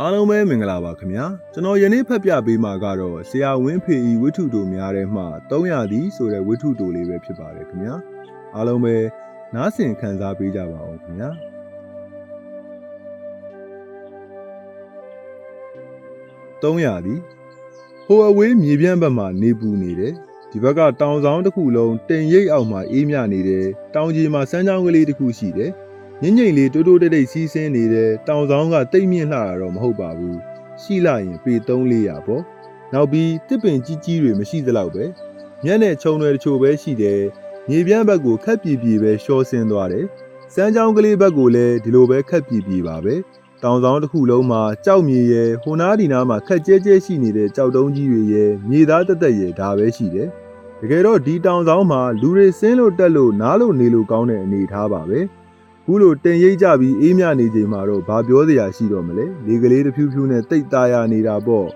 အားလုံးပဲမင်္ဂလာပါခင်ဗျာကျွန်တော်ယနေ့ဖတ်ပြပေးမှာကတော့ဆရာဝင်းဖေဤဝိထုတိုများထဲမှာ300သည်ဆိုတဲ့ဝိထုတိုလေးပဲဖြစ်ပါတယ်ခင်ဗျာအားလုံးပဲနားဆင်ခံစားပေးကြပါအောင်ခင်ဗျာ300သည်ဟိုအဝေးမြေပြန့်ဘက်မှာနေပူနေတယ်ဒီဘက်ကတောင်ဆောင်တစ်ခုလုံးတင်ရိပ်အောက်မှာအေးမြနေတယ်တောင်ကြီးမှာစမ်းချောင်းကလေးတစ်ခုရှိတယ် ညင်ညိန်လေးတိုးတိုးတိတ်တိတ်စီးဆင်းနေတဲ့တောင်ဆောင်ကတိတ်မြင့်လှတာတော့မဟုတ်ပါဘူးရှိလာရင်ပေ3400ပေါ့နောက်ပြီးတစ်ပင်ကြီးကြီးတွေမရှိသလောက်ပဲမျက်နဲ့ခြုံတွေတချို့ပဲရှိတယ်မြေပြန့်ဘက်ကိုခက်ပြေပြေပဲရှော့ဆင်းသွားတယ်စမ်းချောင်းကလေးဘက်ကိုလည်းဒီလိုပဲခက်ပြေပြေပါပဲတောင်ဆောင်တစ်ခုလုံးမှာကြောက်မြေရဲ့ဟိုနားဒီနားမှာခက်ကျဲကျဲရှိနေတဲ့ကြောက်တုံးကြီးတွေရဲ့မြေသားတက်တက်ရဲ့ဒါပဲရှိတယ်တကယ်တော့ဒီတောင်ဆောင်မှာလူတွေဆင်းလို့တက်လို့နားလို့နေလို့ကောင်းတဲ့အနေအထားပါပဲ ခုလိုတင်ရိပ်ကြပြီးအေးမြနေချိန်မှာတော့ဘာပြောစရာရှိတော့မလဲလေကလေးတစ်ဖြူးဖြူးနဲ့တိတ်သားရနေတာပေါ့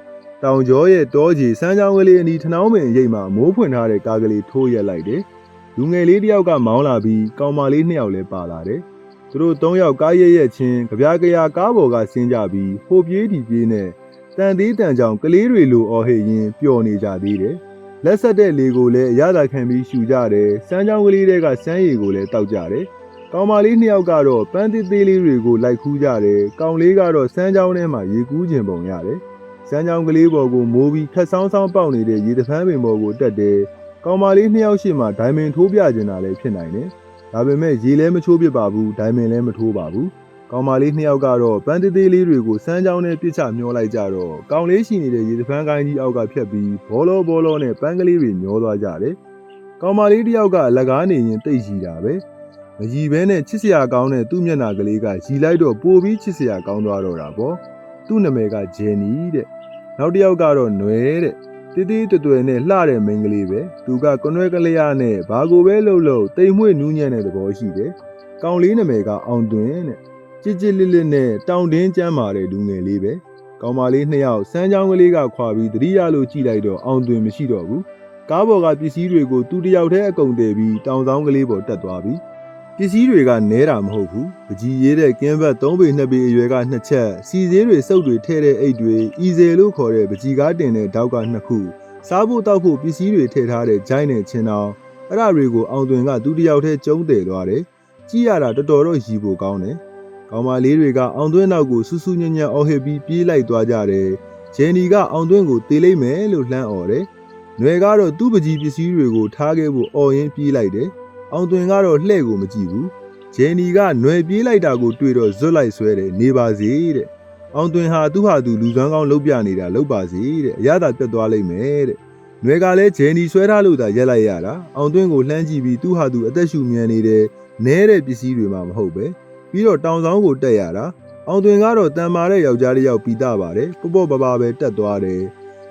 တောင်ကျောရဲ့တောကြီးစမ်းချောင်းကလေးအနီးထနောင်းပင်ရိပ်မှာမိုးဖွင့်ထားတဲ့ကားကလေးထိုးရက်လိုက်တယ်လူငယ်လေးတစ်ယောက်ကမောင်းလာပြီးကောင်မလေးနှစ်ယောက်လည်းပါလာတယ်သူတို့သုံးယောက်ကားရဲရဲချင်းကြပြားကြရာကားပေါ်ကဆင်းကြပြီးဟိုပြေးဒီပြေးနဲ့တန်သေးတန်ကြောင်ကလေးတွေလိုအော်ဟစ်ရင်းပျော်နေကြသေးတယ်လက်ဆက်တဲ့လေကိုလည်းအရသာခံပြီးရှူကြတယ်စမ်းချောင်းကလေးတွေကစမ်းရည်ကိုလည်းတောက်ကြတယ် ကောင်မလေးနှစ်ယောက်ကတော့ပန်းသေးသေးလေးတွေကိုလိုက်ခူးကြတယ်။ကောင်လေးကတော့စမ်းချောင်းထဲမှာရေကူးကျင်ပုံရတယ်။စမ်းချောင်းကလေးပေါ်ကိုမိုးပြီးခက်ဆောင်းဆောင်းပေါက်နေတဲ့ရေတဖန်းပင်ပေါ်ကိုတက်တယ်။ကောင်မလေးနှစ်ယောက်ရှိမှဒိုင်မင်ထိုးပြကျင်တာလည်းဖြစ်နိုင်တယ်။ဒါပေမဲ့ရေလည်းမချိုးပစ်ပါဘူး။ဒိုင်မင်လည်းမထိုးပါဘူး။ကောင်မလေးနှစ်ယောက်ကတော့ပန်းသေးသေးလေးတွေကိုစမ်းချောင်းနဲ့ပြစ်ချမျောလိုက်ကြတော့ကောင်လေးရှိနေတဲ့ရေတဖန်းကိုင်းကြီးအောက်ကဖြတ်ပြီးဘောလောဘောလောနဲ့ပန်းကလေးတွေမျောသွားကြတယ်။ကောင်မလေးတစ်ယောက်ကလက်ကားနေရင်တိတ်ရှိတာပဲ။ မကြီးဘဲနဲ့ချစ်စရာကောင်းတဲ့သူ့မျက်နှာကလေးကရီလိုက်တော့ပိုပြီးချစ်စရာကောင်းသွားတော့တာပေါ့သူ့နာမည်ကဂျယ်နီတဲ့နောက်တစ်ယောက်ကတော့နွယ်တဲ့တီတီတွယ်တွယ်နဲ့လှတဲ့မိန်းကလေးပဲသူကကွနွဲကလေးရနဲ့ဘာကိုပဲလှုပ်လှုပ်တိမ်မွေ့နူးညံ့တဲ့သဘောရှိတယ်ကောင်းလေးနာမည်ကအောင်တွင်တဲ့ကြစ်ကြစ်လစ်လစ်နဲ့တောင်တင်းကျမ်းမာတဲ့လူငယ်လေးပဲကောင်းမလေးနှစ်ယောက်စမ်းချောင်းကလေးကခွာပြီးတတိယလို့ကြည့်လိုက်တော့အောင်တွင်မရှိတော့ဘူးကားပေါ်ကပစ္စည်းတွေကိုသူတစ်ယောက်တည်းအကုန်တည်ပြီးတောင်ဆောင်ကလေးပေါ်တက်သွားပြီပ စ္စည်းတွေကနဲတာမဟုတ်ဘူးပကြီးရေးတဲ့ကင်းဘတ်3ပေ2ပေအရွယ်ကနှစ်ချက်စီစည်းတွေစုပ်တွေထဲတဲ့အိတ်တွေအီဇယ်လို့ခေါ်တဲ့ပကြီးကားတင်တဲ့တောက်ကနှစ်ခုစားဖို့တောက်ဖို့ပစ္စည်းတွေထည့်ထားတဲ့ဂျိုင်းနဲ့ချင်းတောင်အဲ့ဒါတွေကိုအောင်သွင်ကသူတစ်ယောက်တည်းကျုံးတယ်သွားတယ်ကြည့်ရတာတော်တော်တော့ရီဖို့ကောင်းတယ်ကောင်မလေးတွေကအောင်သွင်းနောက်ကိုစူးစူးညံ့ညံ့အော်ဟစ်ပြီးပြေးလိုက်သွားကြတယ်ဂျယ်နီကအောင်သွင်းကိုတေးလိုက်မယ်လို့လှမ်းអော်တယ်ຫນွယ်ကတော့သူ့ပကြီးပစ္စည်းတွေကိုထားခဲ့ဖို့អော်ရင်းပြေးလိုက်တယ် အောင်သွင်ကတော့လှဲ့ကိုမကြည့်ဘူးဂျယ်နီကຫນွယ်ပြေးလိုက်တာကိုတွေ့တော့ဇွတ်လိုက်ဆွဲတယ်နေပါစေတဲ့အောင်သွင်ဟာသူ့ဟာသူလူစွမ်းကောင်းလှုပ်ပြနေတာလှုပ်ပါစေတဲ့အရသာပြတ်သွားလိမ့်မယ်တဲ့နွယ်ကလည်းဂျယ်နီဆွဲထားလို့သာရက်လိုက်ရတာအောင်သွင်းကိုလှမ်းကြည့်ပြီးသူ့ဟာသူအသက်ရှူမြန်နေတဲ့နဲတဲ့ပစ္စည်းတွေမှမဟုတ်ပဲပြီးတော့တောင်ဆောင်ကိုတက်ရတာအောင်သွင်းကတော့တန်မာတဲ့ယောက်ျားလေးယောက်ပြီးသားပါတယ်ပေါ့ပေါ့ပါပါပဲတက်သွားတယ်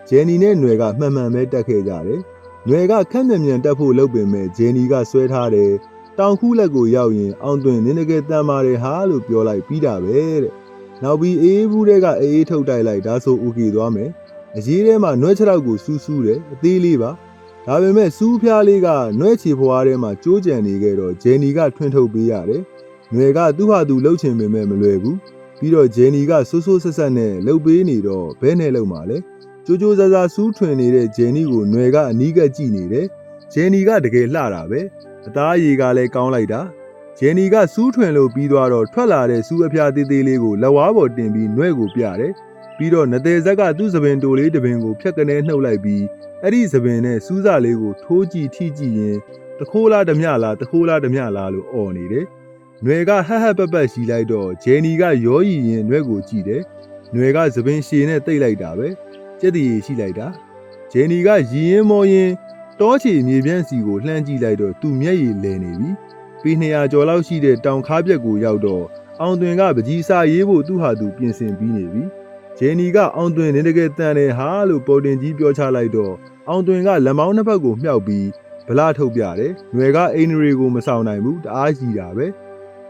ဂျယ်နီနဲ့နွယ်ကမှန်မှန်ပဲတက်ခဲ့ကြတယ် နွယ်ကခက်မြန်မြန်တက်ဖို့လုပ်ပင်မဲ့ဂျယ်နီကဆွဲထားတယ်။တောင်ခုလက်ကိုရောက်ရင်အောင်သွင်နင်းတကယ်တန်ပါတယ်ဟာလို့ပြောလိုက်ပြီးတာပဲတဲ့။နောက်ပြီးအေးဘူးတဲ့ကအေးအေးထုတ်တိုက်လိုက်ဒါဆိုဦးကီသွားမယ်။အရေးထဲမှာနွဲ့ခြေထောက်ကိုစူးစူးတယ်အသေးလေးပါ။ဒါပေမဲ့စူးဖျားလေးကနွဲ့ချီဖွားထဲမှာကြိုးကြံနေခဲ့တော့ဂျယ်နီကထွန်းထုတ်ပေးရတယ်။နွယ်ကသူ့ဟာသူလှုပ်ချင်ပေမဲ့မလွယ်ဘူး။ပြီးတော့ဂျယ်နီကဆိုးဆိုးဆက်ဆက်နဲ့လှုပ်ပေးနေတော့ဘဲနဲ့လှုပ်မှာလဲ။ ကြိုးကြိုးစားစားစူးထွင်နေတဲ့ဂျယ်နီကိုຫນွယ်ကအနီးကပ်ကြည့်နေတယ်။ဂျယ်နီကတကယ်လှတာပဲ။အသားရည်ကလည်းကောင်းလိုက်တာ။ဂျယ်နီကစူးထွင်လို့ပြီးသွားတော့ထွက်လာတဲ့စူးအဖျားသေးသေးလေးကိုလက်ဝါးပေါ်တင်ပြီးຫນွဲကိုပြတယ်။ပြီးတော့နသေးဇက်ကသူ့သပင်တိုလေးတစ်ပင်ကိုဖြတ်ကနေနှုတ်လိုက်ပြီးအဲ့ဒီသပင်နဲ့စူးစလေးကိုထိုးကြည့်ထိကြည့်ရင်တခိုးလားဓမြလားတခိုးလားဓမြလားလို့អော်နေတယ်။ຫນွယ်ကဟဟပပရှိလိုက်တော့ဂျယ်နီကရောရည်ရင်ຫນွဲကိုကြည့်တယ်။ຫນွယ်ကသပင်ရှည်နဲ့တိတ်လိုက်တာပဲ။ ကြက်တည်ရည်ရှိလိုက်တာဂျယ်နီကရီရင်မောရင်တောချီမြေပြန့်စီကိုလှမ်းကြည့်လိုက်တော့သူ့မျက်ရည်လဲနေပြီပေ200ကျော်လောက်ရှိတဲ့တောင်ခါးပြက်ကိုရောက်တော့အောင်တွင်ကပကြီးစာရေးဖို့သူ့ဟာသူပြင်ဆင်ပြီးနေပြီဂျယ်နီကအောင်တွင်နေတကယ်တန်တယ်ဟာလို့ပေါ်တင်ကြီးပြောချလိုက်တော့အောင်တွင်ကလက်မောင်းနှစ်ဖက်ကိုမြှောက်ပြီးဗလာထုတ်ပြတယ်ຫນွယ်ကအိန္ဒြေကိုမဆောင်နိုင်ဘူးတအားကြီးတာပဲ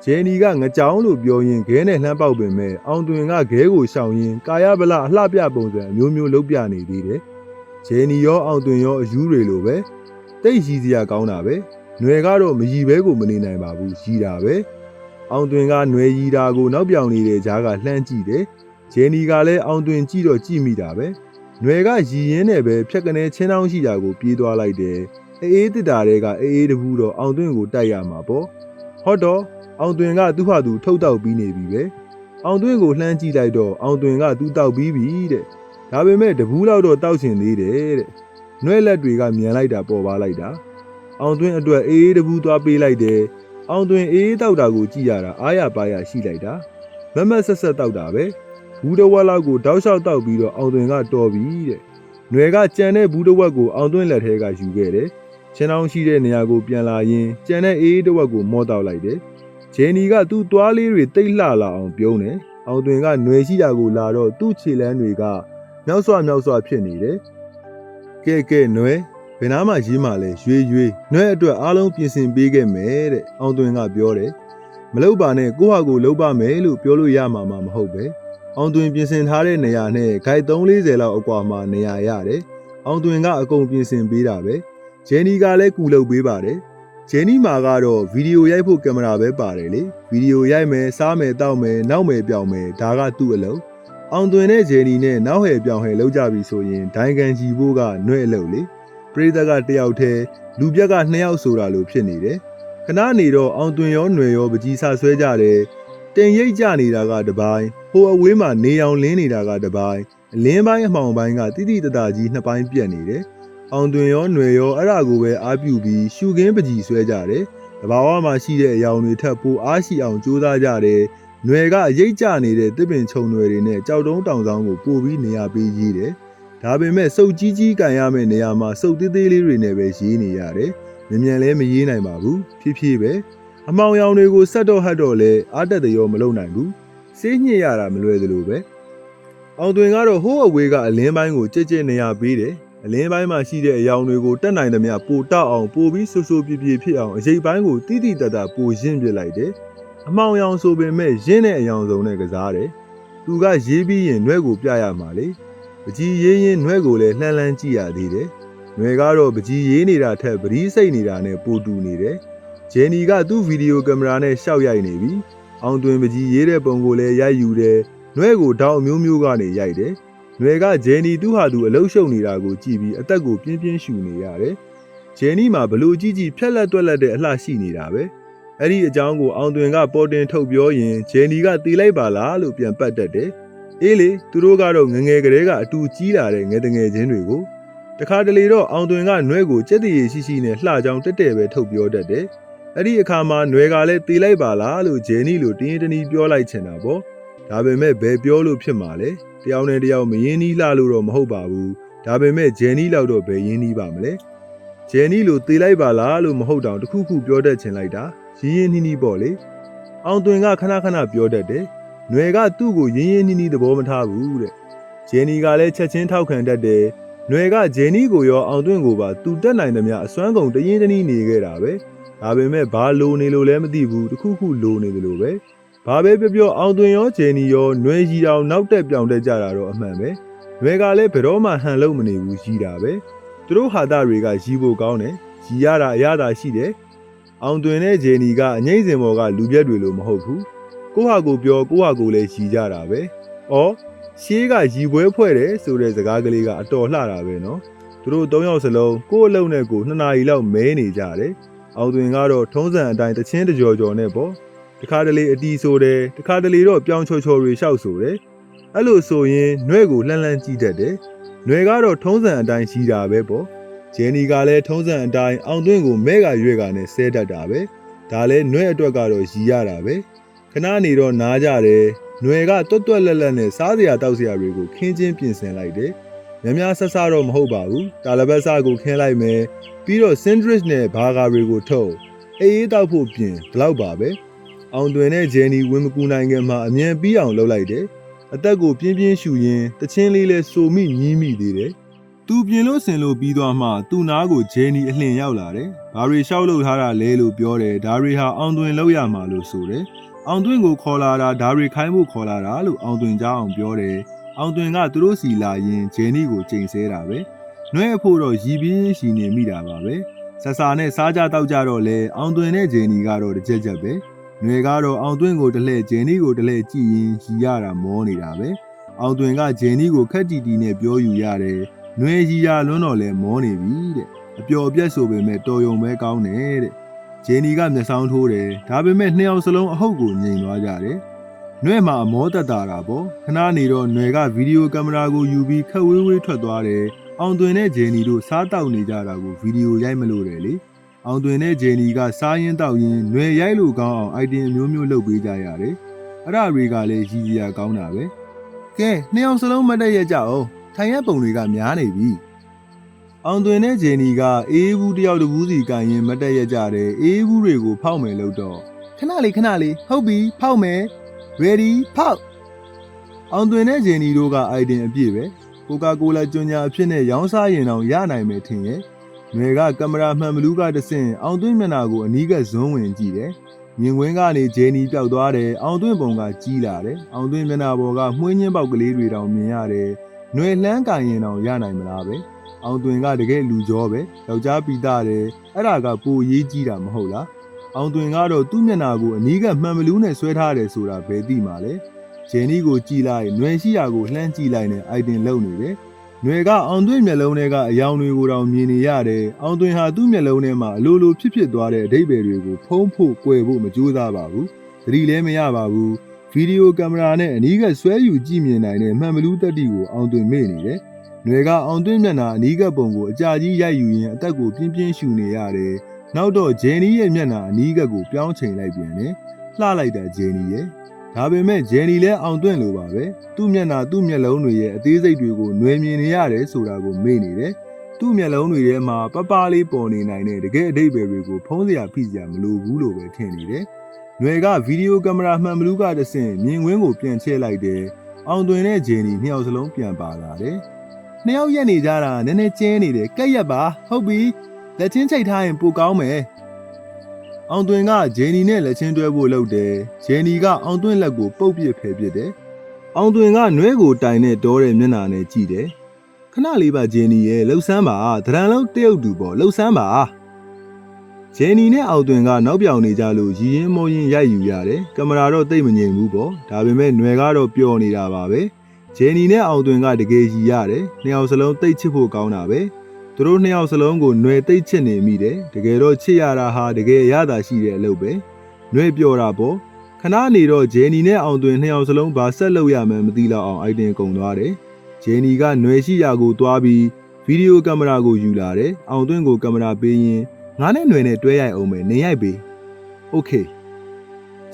ဂျယ်နီကငကြောင်းလို့ပြောရင်ခဲနဲ့လှမ်းပေါက်ပင်မဲ့အောင်တွင်ကခဲကိုရှောင်ရင်ကာယဗလာအလှပြပုံစံအမျိုးမျိုးလုပ်ပြနေသေးတယ်ဂျယ်နီရောအောင်တွင်ရောအယူတွေလိုပဲတိတ်ရည်စရာကောင်းတာပဲຫນွယ်ကတော့မရည်ပဲကိုမနေနိုင်ပါဘူးရည်တာပဲအောင်တွင်ကຫນွယ်ရည်တာကိုနောက်ပြောင်နေတဲ့ဂျားကလှမ်းကြည့်တယ် ဂျယ်နီကလည်းအောင်တွင်ကြည့်တော့ကြည့်မိတာပဲ။ຫນွယ်ကရည်ရင်းနဲ့ပဲဖြက်ကနေချင်းတောင်းရှိတာကိုပြေးသွားလိုက်တယ်။အေးအေးတစ်တာတွေကအေးအေးတပူးတော့အောင်တွင်ကိုတိုက်ရမှာပေါ့။ ဟောတော့အောင်တွင်ကသူ့ဟာသူထုတ်တောက်ပြီးနေပြီပဲအောင်တွင်ကိုလှမ်းကြည့်လိုက်တော့အောင်တွင်ကသူ့တောက်ပြီးပြီတဲ့ဒါပေမဲ့တဘူးလောက်တော့တောက်ချင်သေးတယ်တဲ့နှွဲလက်တွေကမြန်လိုက်တာပေါ်ပါလိုက်တာအောင်တွင်အတွက်အေးတဘူးသွားပေးလိုက်တယ်အောင်တွင်အေးတောက်တာကိုကြည့်ရတာအားရပါရရှိလိုက်တာမမဆက်ဆက်တောက်တာပဲဘူးတဝက်လောက်ကိုတောက်လျှောက်တောက်ပြီးတော့အောင်တွင်ကတော်ပြီတဲ့နှွဲကကြံတဲ့ဘူးတဝက်ကိုအောင်တွင်လက်ထဲကယူခဲ့တယ် ချင်းအောင်ရှိတဲ့နေရာကိုပြန်လာရင်ကြံတဲ့အေးအေးတဝက်ကိုမော့တောက်လိုက်တယ်။ဂျယ်နီကသူ့သွားလေးတွေတိတ်လှလာအောင်ပြုံးတယ်။အောင်တွင်ကຫນွယ်ရှိတာကိုလာတော့သူ့ခြေလမ်းတွေကမြောက်ဆွမြောက်ဆွဖြစ်နေတယ်။ကဲကဲຫນွယ်ဘယ်နာမှရေးမှလဲရွေရွေຫນွယ်အတွက်အားလုံးပြင်ဆင်ပေးခဲ့မယ်တဲ့။အောင်တွင်ကပြောတယ်။မလုပ်ပါနဲ့ကိုဟာကိုလုပ်ပါမယ်လို့ပြောလို့ရမှာမမဟုတ်ပဲ။အောင်တွင်ပြင်ဆင်ထားတဲ့နေရာနဲ့ဂိုက်340လောက်အကွာမှာနေရာရတယ်။အောင်တွင်ကအကုန်ပြင်ဆင်ပေးတာပဲ။ ဂျယ်နီကလည်းကူလုပ်ပေးပါတယ်ဂျယ်နီမာကတော့ဗီဒီယိုရိုက်ဖို့ကင်မရာပဲပါတယ်လေဗီဒီယိုရိုက်မယ်စားမယ်တောက်မယ်နောက်မယ်ပြောင်မယ်ဒါကသူ့အလုပ်အောင်သွင်တဲ့ဂျယ်နီနဲ့နောက်ဟဲပြောင်ဟဲလောက်ကြပြီဆိုရင်ဒိုင်ကန်ကြီးဖို့ကနှဲ့အလုပ်လေပရိသတ်ကတယောက်တည်းလူပြက်ကနှစ်ယောက်ဆိုတာလိုဖြစ်နေတယ်ခဏနေတော့အောင်သွင်ရောຫນွေရောပကြီးဆဆွဲကြတယ်တင်ရိပ်ကြနေတာကတပိုင်းဟိုအဝေးမှာနေအောင်လင်းနေတာကတပိုင်းအလင်းပိုင်းအမှောင်ပိုင်းကတိတိတတကြီးနှစ်ပိုင်းပြက်နေတယ် အောင်တွင်ရောຫນွယ်ရောအဲ့ဒါကိုပဲအားပြုပြီးရှုခင်းပကြီးဆွဲကြတယ်။တဘာဝမှာရှိတဲ့အရာတွေထပ်ပိုအားရှိအောင်ကြိုးစားကြတယ်။ຫນွယ်ကရိတ်ကြနေတဲ့တစ်ပင်ခြုံຫນွယ်တွေနဲ့ကြောက်တုံးတောင်ဆောင်ကိုပို့ပြီးနေရာပေးရေးတယ်။ဒါပေမဲ့စုပ်ကြီးကြီးကန်ရမယ့်နေရာမှာစုပ်သေးသေးလေးတွေနဲ့ပဲရေးနေရတယ်။မမြန်လဲမရေးနိုင်ပါဘူး။ဖြည်းဖြည်းပဲ။အမောင်ရောင်တွေကိုဆက်တော့ဟတ်တော့လဲအားတက်တရောမလုံနိုင်ဘူး။စေးညှစ်ရတာမလွယ်သလိုပဲ။အောင်တွင်ကတော့ဟိုးအဝေးကအလင်းပိုင်းကိုကြက်ကြက်နေရပေးတယ် အလင်းပိုင်းမှာရှိတဲ့အယောင်တွေကိုတက်နိုင်သမျှပိုတောက်အောင်ပိုပြီးဆူဆူပြပြဖြစ်အောင်အရေးပိုင်းကိုတိတိတတ်တာပိုရင့်ပြလိုက်တယ်။အမောင်ရောင်ဆိုပေမဲ့ရင်းတဲ့အယောင်စုံနဲ့ကစားတယ်။သူကရေးပြီးရင်နှွဲကိုပြရမှာလေ။ပကြီးရေးရင်နှွဲကိုလည်းလှမ်းလှမ်းကြည့်ရသေးတယ်။နှွဲကတော့ပကြီးရေးနေတာထက်ပရီးစိတ်နေတာနဲ့ပိုတူနေတယ်။ဂျယ်နီကသူ့ဗီဒီယိုကင်မရာနဲ့ရှောက်ရိုက်နေပြီ။အောင်တွင်ပကြီးရေးတဲ့ပုံကိုလည်းရိုက်ယူတယ်။နှွဲကိုတောက်အမျိုးမျိုးကနေရိုက်တယ်။ နှွဲကဂျယ်နီသူ့ဟာသူအလုရှုံနေတာကိုကြည့်ပြီးအသက်ကိုပြင်းပြင်းရှူနေရတယ်။ဂျယ်နီမှာဘလို့ကြီးကြီးဖြက်လက်တွက်လက်တဲ့အလှရှိနေတာပဲ။အဲ့ဒီအကြောင်းကိုအောင်တွင်ကပေါ်တင်ထုတ်ပြောရင်ဂျယ်နီကတီးလိုက်ပါလားလို့ပြန်ပတ်တတ်တယ်။အေးလေသူတို့ကတော့ငငယ်ကလေးကအတူကြီးလာတဲ့ငယ်တငယ်ချင်းတွေကိုတခါတလေတော့အောင်တွင်ကနှွဲကိုကြက်တည်ရရှိရှိနဲ့လှကြောင်တက်တဲ့ပဲထုတ်ပြောတတ်တယ်။အဲ့ဒီအခါမှာနှွဲကလည်းတီးလိုက်ပါလားလို့ဂျယ်နီလိုတင်းရင်တနီးပြောလိုက်ချင်တာပေါ့။ ဒါပေမဲ့ဘယ်ပြောလို့ဖြစ်မှာလဲတယောက်နဲ့တယောက်မရင်းနှီးလှလို့တော့မဟုတ်ပါဘူးဒါပေမဲ့ဂျယ်နီလောက်တော့ဘယ်ရင်းနှီးပါမလဲဂျယ်နီလို့သေလိုက်ပါလားလို့မဟုတ်တောင်တခုခုပြောတတ်ချင်လိုက်တာရင်းရင်းနှီးနှီးပေါ့လေအောင်တွင်ကခဏခဏပြောတတ်တယ်နွယ်ကသူ့ကိုရင်းရင်းနှီးနှီးသဘောမထားဘူးတဲ့ဂျယ်နီကလည်းချက်ချင်းထောက်ခံတတ်တယ်နွယ်ကဂျယ်နီကိုရောအောင်တွင်ကိုပါသူတက်နိုင်သမျှအစွမ်းကုန်တရင်တနည်းနေခဲ့တာပဲဒါပေမဲ့ဘာလိုနေလို့လဲမသိဘူးတခုခုလိုနေတယ်လို့ပဲ ။ဘာပဲပြောပြောအောင်သွင်ရောဂျယ်နီရောနွယ်ရီတောင်နောက်တက်ပြောင်တက်ကြတာတော့အမှန်ပဲ။နွယ်ကလည်းဘယ်တော့မှဟန်လုံးမနေဘူးရီတာပဲ။သူတို့ဟာတာတွေကရီဖို့ကောင်းတယ်။ရီရတာအရသာရှိတယ်။အောင်သွင်နဲ့ဂျယ်နီကအငိမ့်စင်ပေါ်ကလူပြက်တွေလိုမဟုတ်ဘူး။ကိုဟာကိုပြောကိုဟာကိုလည်းရီကြတာပဲ။အော်ရှေးကရီပွဲဖွဲ့တယ်ဆိုတဲ့စကားကလေးကအတော်လှတာပဲနော်။သူတို့သုံးယောက်စလုံးကို့အလုံးနဲ့ကိုနှစ်နာရီလောက်မဲနေကြတယ်။အောင်သွင်ကတော့ထုံးစံအတိုင်းတချင်းတကြော်ကြော်နဲ့ပေါ့။ တခါတလေအတီဆိုတယ်တခါတလေတော့ပြောင်းချော်ချော်တွေရှောက်ဆိုတယ်။အဲ့လိုဆိုရင်နှွဲ့ကိုလှမ်းလှမ်းကြည့်တတ်တယ်။နှွဲကတော့ထုံးစံအတိုင်းရှိတာပဲပေါ့။ဂျယ်နီကလည်းထုံးစံအတိုင်းအောင်တွင်ကိုမဲကရွဲ့ကနဲ့ဆဲတတ်တာပဲ။ဒါလည်းနှွဲ့အတွက်ကတော့ရီရတာပဲ။ခဏနေတော့နားကြတယ်။နှွယ်ကတွတ်တွတ်လက်လက်နဲ့စားစရာတောက်စရာတွေကိုခင်းချင်းပြင်ဆင်လိုက်တယ်။များများဆက်စားတော့မဟုတ်ပါဘူး။တာလဘက်စားကိုခင်းလိုက်မယ်။ပြီးတော့ sandwich နဲ့ဘာဂါတွေကိုထုတ်အေးအေးတောက်ဖို့ပြင်ဒီလောက်ပါပဲ။ အောင်တွင်နဲ့ဂျယ်နီဝင်းမကူနိုင်ခင်မှာအမြန်ပြီးအောင်လုပ်လိုက်တယ်။အသက်ကိုပြင်းပြင်းရှူရင်းတချင်းလေးလဲစိုးမိမြင်းမိသေးတယ်။သူပြင်လို့ဆင်လို့ပြီးသွားမှသူ့နားကိုဂျယ်နီအလှင်ရောက်လာတယ်။ဘာတွေရှောက်လို့ထားတာလဲလို့ပြောတယ်။ဒါတွေဟာအောင်တွင်လောက်ရမှာလို့ဆိုတယ်။အောင်တွင်ကိုခေါ်လာတာဓာရီခိုင်းဖို့ခေါ်လာတာလို့အောင်တွင်ကြားအောင်ပြောတယ်။အောင်တွင်ကသူတို့စီလာရင်ဂျယ်နီကိုချိန်ဆတာပဲ။နှွဲအဖို့တော့ရီပြင်းရှီနေမိတာပါပဲ။ဆဆာနဲ့စားကြတောက်ကြတော့လေအောင်တွင်နဲ့ဂျယ်နီကတော့တစ်ချက်ချက်ပဲ။ နှွေကတော့အောင်တွင်ကိုတစ်လှည့်ဂျယ်နီကိုတစ်လှည့်ကြည့်ရင်ရီရတာမောနေတာပဲအောင်တွင်ကဂျယ်နီကိုခက်တီတီနဲ့ပြောယူရတယ်။နှွေရီယာလွန်းတော်လဲမောနေပြီတဲ့အပျော်အပြက်ဆိုပေမဲ့တော်ယုံပဲကောင်းတယ်တဲ့။ဂျယ်နီကမျက်စောင်းထိုးတယ်ဒါပေမဲ့နှစ်ယောက်စလုံးအဟုတ်ကိုငြိမ်သွားကြတယ်။နှွဲမှာအမောတက်တာတာပေါ့ခဏနေတော့နှွဲကဗီဒီယိုကင်မရာကိုယူပြီးခက်ဝေးဝေးထွက်သွားတယ်။အောင်တွင်နဲ့ဂျယ်နီတို့စားတောက်နေကြတာကိုဗီဒီယိုရိုက်မလို့တယ်လေ။ အောင်တွင်နဲ့ဂျယ်နီကစားရင်တောက်ရင်နှွဲရိုက်လို့ကောင်းအောင်အိုက်တင်အမျိုးမျိုးလုပ်ပေးကြရတယ်။အဲ့ဒါတွေကလည်းရည်ရည်ရကောင်းတာပဲ။ကဲနှစ်ယောက်စလုံးမတက်ရကြအောင်ထိုင်ရပုံတွေကများနေပြီအောင်တွင်နဲ့ဂျယ်နီကအေးဘူးတယောက်တစ်ဘူးစီကန်ရင်မတက်ရကြတယ်အေးဘူးတွေကိုဖောက်မယ်လို့တော့ခဏလေးခဏလေးဟုတ်ပြီဖောက်မယ် ready ဖောက်အောင်တွင်နဲ့ဂျယ်နီတို့ကအိုင်ဒင်အပြည့်ပဲကိုကာကိုလာကျွညာအဖြစ်နဲ့ရောင်းစားရင်တော့ရနိုင်မယ်ထင်ရဲ့ ။နွေကကင်မရာမှန်ဘလူးကတဆင့်အောင်သွင်းမျက်နှာကိုအနီးကဇွန်းဝင်ကြည့်တယ်။မြင်ကွင်းကနေဂျယ်နီပျောက်သွားတယ်။အောင်သွင်းပုံကကြီးလာတယ်။အောင်သွင်းမျက်နှာပေါ်ကမှွှင်းညင်းပေါက်ကလေးတွေတောင်မြင်ရတယ်။နွေလှမ်းကင်ရင်တောင်ရနိုင်မလားပဲ။အောင်သွင်းကတကယ်လူကြောပဲ။ယောက်ျားပိတာတယ်။အဲ့ဒါကပိုရေးကြီးတာမဟုတ်လား။အောင်သွင်းကတော့သူ့မျက်နှာကိုအနီးကမှန်ဘလူးနဲ့ဆွဲထားတယ်ဆိုတာဘယ်သိမှာလဲ။ဂျယ်နီကိုကြည်လိုက်၊နွေရှိရာကိုလှမ်းကြည့်လိုက်နဲ့အိုက်တင်လုံနေတယ်။ ຫນွေကအောင်တွင်မျက်လုံးထဲကအယောင်တွေကိုတောင်မြင်နေရတယ်အောင်တွင်ဟာသူ့မျက်လုံးထဲမှာအလိုလိုဖြစ်ဖြစ်သွားတဲ့အဓိပ္ပာယ်တွေကိုဖုံးဖို့꿰ဖို့မကြိုးစားပါဘူးသတိလည်းမရပါဘူးဗီဒီယိုကင်မရာနဲ့အနီးကဆွဲယူကြည့်မြင်နိုင်တဲ့မှန်ဘလူးတက်တီကိုအောင်တွင်မေ့နေတယ်ຫນွေကအောင်တွင်မျက်နှာအနီးကပုံကိုအကြာကြီးရိုက်ယူရင်းအသက်ကိုပြင်းပြင်းရှူနေရတယ်နောက်တော့ဂျယ်နီရဲ့မျက်နှာအနီးကကိုပြောင်းချိန်လိုက်ပြန်တယ်လှလိုက်တာဂျယ်နီရဲ့ ဒါပေမဲ့ဂျယ်နီလည်းအောင်သွင့်လိုပါပဲသူ့မျက်နှာသူ့မျက်လုံးတွေရဲ့အသေးစိတ်တွေကိုနှွယ်မြင်နေရတယ်ဆိုတာကိုမေ့နေတယ်သူ့မျက်လုံးတွေထဲမှာပပလေးပေါ်နေနိုင်တဲ့တကယ်အဓိပ္ပာယ်တွေကိုဖုံးစရာဖိစရာမလိုဘူးလို့ပဲထင်နေတယ်ຫນွေကဗီဒီယိုကင်မရာမှန်ဘလူးကတဆင့်မြင်ကွင်းကိုပြန်ချဲ့လိုက်တယ်အောင်သွင့်နဲ့ဂျယ်နီနှစ်ယောက်စလုံးပြန်ပါလာတယ်နှစ်ယောက်ရက်နေကြတာနည်းနည်းကျင်းနေတယ်ကက်ရက်ပါဟုတ်ပြီလက်ချင်းချိတ်ထားရင်ပိုကောင်းမယ် အောင်တွင်ကဂျယ်နီနဲ့လက်ချင်းတွဲဖို့လုပ်တယ်။ဂျယ်နီကအောင်တွင်လက်ကိုပုတ်ပစ်ဖယ်ပစ်တယ်။အောင်တွင်ကနွဲကိုတိုင်နဲ့တောတဲ့မျက်နှာနဲ့ကြည့်တယ်။ခဏလေးပါဂျယ်နီရဲ့လှုပ်ဆန်းပါဒရန်လုံးတရုတ်တူပေါ့လှုပ်ဆန်းပါ။ဂျယ်နီနဲ့အောင်တွင်ကနောက်ပြောင်နေကြလို့ရည်ရင်မောရင်ရိုက်ယူရတယ်။ကင်မရာတော့တိတ်မငြိမ်ဘူးပေါ့။ဒါပေမဲ့နွယ်ကတော့ပျော်နေတာပါပဲ။ဂျယ်နီနဲ့အောင်တွင်ကတကယ်ရည်ရတယ်။နှစ်ယောက်စလုံးတိတ်ချစ်ဖို့ကောင်းတာပဲ။ သူတို့နှစ်ယောက်စလုံးကိုຫນွေသိပ်ချစ်နေမိတယ်တကယ်တော့ချစ်ရတာဟာတကယ်ရတာရှိတဲ့အလုပ်ပဲຫນွေပြောတာပေါ့ခဏနေတော့ဂျယ်နီနဲ့အောင်တွင်နှစ်ယောက်စလုံးဘာဆက်လုပ်ရမှန်းမသိတော့အောင်အိုက်တင်ကုန်သွားတယ်ဂျယ်နီကຫນွေရှိရာကိုသွားပြီးဗီဒီယိုကင်မရာကိုယူလာတယ်အောင်တွင်ကိုကင်မရာပေးရင်ငါနဲ့ຫນွေနဲ့တွဲရိုက်အောင်မယ်နေရိုက်ပေးโอเค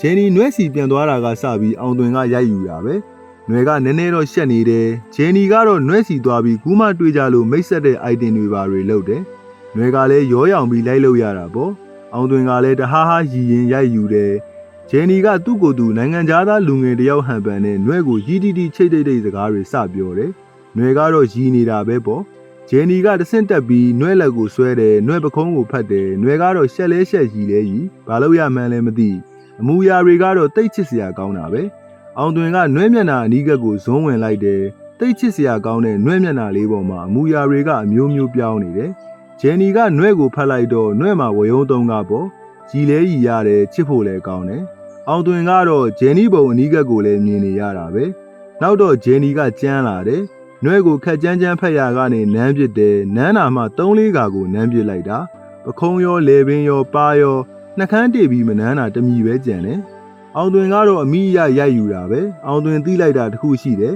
ဂျယ်နီຫນွေစီပြန်သွားတာကစပြီးအောင်တွင်ကရိုက်ယူတာပဲ ။ နွယ်ကနည်းနည်းတော့ရှက်နေတယ်။ဂျယ်နီကတော့နွဲစီသွားပြီးကူးမတွေ့ကြလို့မိတ်ဆက်တဲ့ item တွေပါတွေလုပ်တယ်။နွယ်ကလည်းရောရောင်ပြီးလိုက်လို့ရတာပေါ့။အောင်တွင်ကလည်းတဟားဟားရည်ရင်ရိုက်ယူတယ်။ဂျယ်နီကသူ့ကိုယ်သူနိုင်ငံသားလူငယ်တယောက်ဟန်ပန်နဲ့နွဲကိုရီးတီတီချိတ်တိတ်တိတ်စကားတွေစပြောတယ်။နွယ်ကတော့ရည်နေတာပဲပေါ့။ဂျယ်နီကတဆင့်တက်ပြီးနွဲလက်ကိုဆွဲတယ်နွဲပခုံးကိုဖတ်တယ်နွဲကတော့ရှက်လဲရှက်ရည်လဲရည်ဘာလို့ရမှန်းလဲမသိအမူအရာတွေကတော့တိတ်ချစ်စရာကောင်းတာပဲ။ အောင်တွင်ကနွဲမျက်နှာအနီးကပ်ကိုဇုံးဝင်လိုက်တယ်။တိတ်ချစ်စရာကောင်းတဲ့နွဲမျက်နှာလေးပေါ်မှာအမူအရာတွေကအမျိုးမျိုးပြောင်းနေတယ်။ဂျယ်နီကနွဲကိုဖတ်လိုက်တော့နွဲမှာဝယုံသုံးကပေါ့။ကြီးလဲကြီးရတယ်ချစ်ဖို့လည်းကောင်းတယ်။အောင်တွင်ကတော့ဂျယ်နီပုံအနီးကပ်ကိုလည်းမြင်နေရတာပဲ။နောက်တော့ဂျယ်နီကကြမ်းလာတယ်။နွဲကိုခက်ကြမ်းကြမ်းဖက်ရကနေနမ်းပစ်တယ်။နမ်းနာမှ၃လေးကာကိုနမ်းပစ်လိုက်တာ။ပခုံးရောလေပင်ရောပါရောနှကန်းတေပြီးမနမ်းတာတမီပဲကြံတယ်။ အောင်တွင်ကတော့အမိရရိုက်ယူတာပဲအောင်တွင်သိလိုက်တာတခုရှိတယ်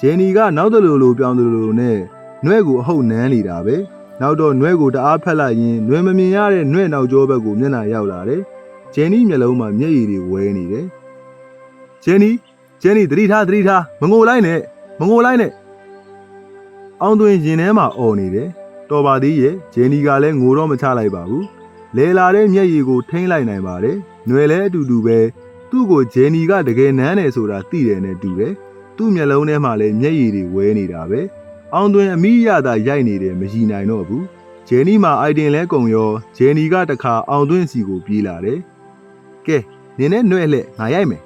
ဂျယ်နီကနောက်တလူလူပြောင်းတလူလူနဲ့နွဲ့ကိုအဟုတ်နန်းနေတာပဲနောက်တော့နွဲ့ကိုတအားဖက်လိုက်ရင်နွဲ့မမြင်ရတဲ့နွဲ့နောက်ကျောဘက်ကိုမျက်နှာရောက်လာတယ်ဂျယ်နီမျက်လုံးမှာမျက်ရည်တွေဝဲနေတယ်ဂျယ်နီဂျယ်နီသတိထားသတိထားမငိုလိုက်နဲ့မငိုလိုက်နဲ့အောင်တွင်ရင်ထဲမှာអော်နေတယ်တော်ပါသေးရဲ့ဂျယ်နီကလည်းငိုတော့မချလိုက်ပါဘူးလဲလာတဲ့မျက်ရည်ကိုထိမ့်လိုက်နိုင်ပါတယ်နွယ်လည်းအတူတူပဲ သူ့ကိုဂျယ်နီကတကယ်နမ်းတယ်ဆိုတာသိတယ်နဲ့တူတယ်။သူ့မျက်လုံးထဲမှာလည်းမျက်ရည်တွေဝဲနေတာပဲ။အောင်တွင်အမိရသာရိုက်နေတယ်မကြည်နိုင်တော့ဘူး။ဂျယ်နီမှာအိုက်တင်လဲကုံရောဂျယ်နီကတခါအောင်တွင်စီကိုပြေးလာတယ်။ကဲနင်းနဲ့နှွဲ့လှဲ့ငါရိုက်မယ်